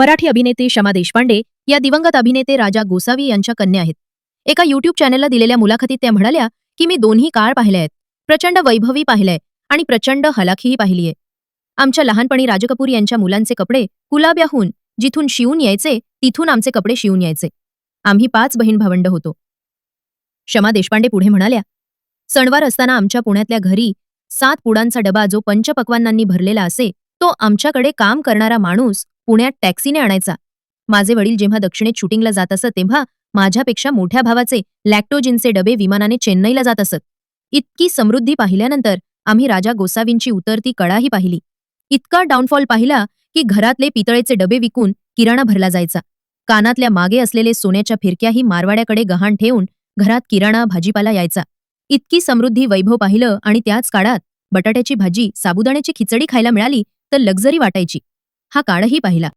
मराठी अभिनेते शमा देशपांडे या दिवंगत अभिनेते राजा गोसावी यांच्या कन्या आहेत. एका युट्यूब चॅनलला दिलेल्या मुलाखतीत त्या म्हणाल्या की मी दोन्ही काळ पाहिले आहेत. प्रचंड वैभवी पाहिलंय आणि प्रचंड हलाखीही पाहिलीये आमच्या लहानपणी राज कपूर यांच्या मुलांचे कपडे कुलाब्याहून जिथून शिवून यायचे तिथून आमचे कपडे शिवून यायचे. आम्ही पाच बहीण भावंड होतो. शमा देशपांडे पुढे म्हणाल्या सणवार असताना आमच्या पुण्यातल्या घरी सात पुडांचा डबा जो पंचपक्वांनांनी भरलेला असे तो आमच्याकडे काम करणारा माणूस पुण्यात टॅक्सीने आणायचा. माझे वडील जेव्हा दक्षिणेत शूटिंगला जात असत तेव्हा माझ्यापेक्षा मोठ्या भावाचे लॅक्टोजिनचे डबे विमानाने चेन्नईला जात असत. इतकी समृद्धी पाहिल्यानंतर आम्ही राजा गोसावींची उतरती कळाही पाहिली. इतका डाऊनफॉल पाहिला की घरातले पितळेचे डबे विकून किराणा भरला जायचा. कानातल्या मागे असलेले सोन्याच्या फिरक्याही मारवाड्याकडे गहाण ठेवून घरात किराणा भाजीपाला यायचा. इतकी समृद्धी वैभव पाहिलं आणि त्याच काळात बटाट्याची भाजी साबुदाण्याची खिचडी खायला मिळाली तर लक्झरी वाटायची. हा काळही पाहिला.